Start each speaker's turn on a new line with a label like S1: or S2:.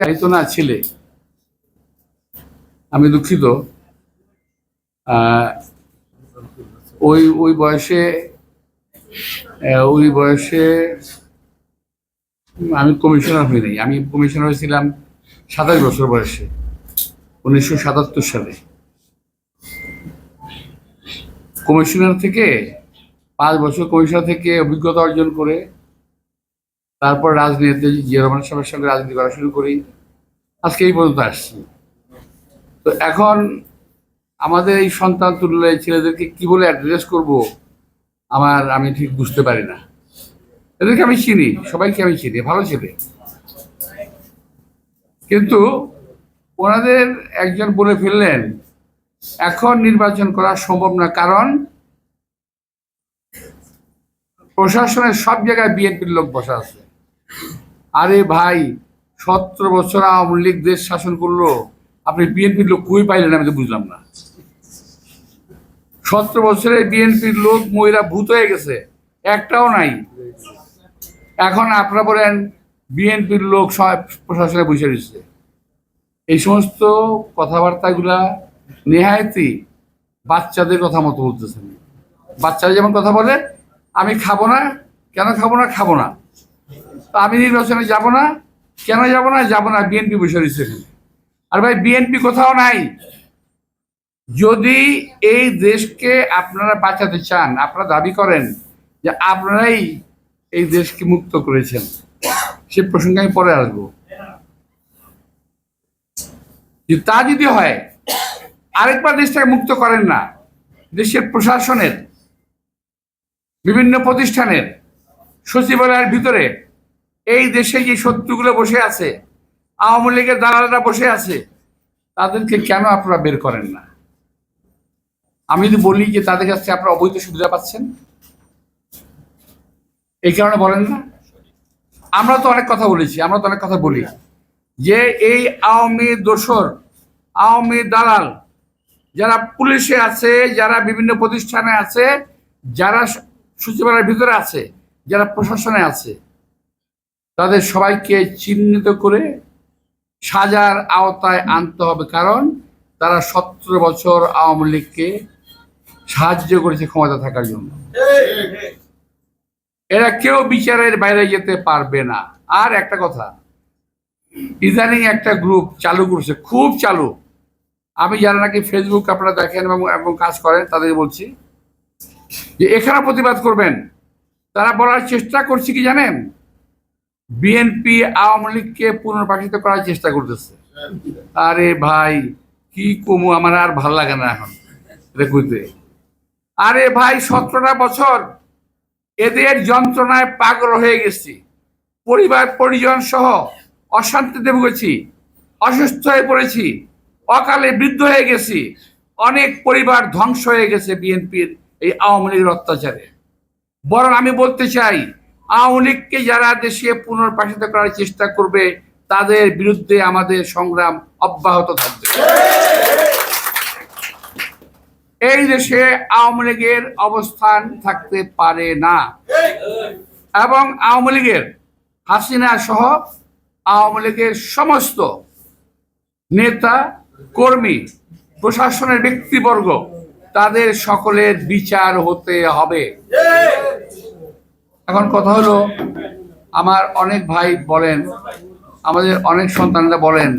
S1: চাইতো না ছেলে। আমি দুঃখিত। ওই ওই বয়সে ওই বয়সে আমি কমিশনার হই নাই। আমি কমিশনার হয়েছিলাম সাতাশ বছর বয়সে, উনিশশো সাতাত্তর সালে। কমিশনার থেকে, পাঁচ বছর কমিশনার থেকে অভিজ্ঞতা অর্জন করে তারপর রাজনীতিতে জিয়া রহমান সাহেবের সঙ্গে রাজনীতি করা শুরু করি। আজকে এই পর্যন্ত আসছি। তো এখন আমাদের এই সন্তান তুললে ছেলেদেরকে কি বলে অ্যাড্রেস করব, আমার আমি ঠিক বুঝতে পারি না। এদেরকে আমি চিনি, সবাইকে আমি চিনি, ভালো ছেলে। কিন্তু ওনাদের একজন বলে ফেললেন, এখন নির্বাচন করা সম্ভব না, কারণ প্রশাসনের সব জায়গায় বিএনপির লোক বসা আছে। আরে ভাই, সতেরো বছর আওয়ামী লীগ দেশ শাসন করল। আপনি বিএনপির লোক কই পাইলেন, আমি তো বুঝলাম না। সতেরো বছরে বিএনপির লোক মহিলা ভূত হয়ে গেছে, একটাও নাই। এখন আপনারা বলেন, বিএনপির লোক প্রশাসনে বসে রয়েছে। এই সমস্ত কথাবার্তাগুলা নেহায়তি বাচ্চাদের কথা মতো বলতেছেন। বাচ্চারা যেমন কথা বলে, আমি খাব না, কেন খাব না খাব না। তা আমি নির্বাচনে যাব না। কেন যাব না? যাব না বিএনপি বসে রয়েছে আর ভাই, বিএনপি কোথাও নাই। যদি এই দেশকে আপনারা বাঁচাতে চান, আপনারা দাবি করেন যে আপনারাই এই দেশকে মুক্ত করেছেন, সে প্রসঙ্গে আমি পরে আসব। তা যদি হয়, আরেকবার দেশটাকে মুক্ত করেন না, দেশের প্রশাসনের, বিভিন্ন প্রতিষ্ঠানের, সচিবালয়ের ভিতরে এই দেশে যে শত্রুগুলো বসে আছে, আওয়ামী লীগের দালালরা বসে আছে, তাদেরকে কেন আপনারা বের করেন না? আমি যদি বলি যে তাদের কাছ থেকে আপনারা অবৈধ সুবিধা পাচ্ছেন? এই কারণে বলেন না? আমরা তো অনেক কথা বলেছি, আমরা তো অনেক কথা বলি। যে এই আওয়ামী দোসর আওয়ামী দালাল যারা পুলিশে আছে, যারা বিভিন্ন প্রতিষ্ঠানে আছে, যারা সচিবালয়ের ভিতরে আছে, যারা প্রশাসনে আছে তাদের সবাইকে চিহ্নিত করে সাজার আওতায় আনতে হবে, কারণ তারা সতেরো বছর আওয়ামী লীগকে সাহায্য করেছে ক্ষমতা থাকার জন্য। এরা কেউ বিচারের বাইরে যেতে পারবে না। আর একটা কথা, ইদানিং একটা গ্রুপ চালু করছে, খুব চালু। আমি যারা নাকি ফেসবুক আপনারা দেখেন এবং এবং কাজ করেন তাদের বলছি যে এখানে প্রতিবাদ করবেন। তারা বলার চেষ্টা করছে কি জানেন? বিএনপি আওয়ামী লীগকে পুনর্বাসিত করার চেষ্টা করতেছে। আরে ভাই, কি কমু, আমার আর ভালো লাগে না এখন দেখুতে আরে ভাই, সতেরোটা বছর এদের যন্ত্রণায় পাগল হয়ে গেছি। পরিবার, পরিজন সহ অশান্তিতে ভুগেছি, অসুস্থ হয়ে পড়েছি, অকালে বৃদ্ধ হয়ে গেছি, অনেক পরিবার ধ্বংস হয়ে গেছে বিএনপির এই আওয়ামী লীগের অত্যাচারে। বরং আমি বলতে চাই আওয়ামী লীগকে যারা দেশে পুনর্বাসিত করার চেষ্টা করবে, তাদের বিরুদ্ধে আমাদের সংগ্রাম অব্যাহত থাকবে। এই দেশে আওয়ামী লীগের অবস্থান থাকতে পারে না। এবং আওয়ামী লীগের হাসিনা সহ আওয়ামী লীগের সমস্ত নেতা, কর্মী, প্রশাসনের ব্যক্তিবর্গ, তাদের সকলের বিচার হতে হবে। এখন কথা হলো আমার অনেক ভাই বলেন আমাদের অনেক সন্তানরা বলেন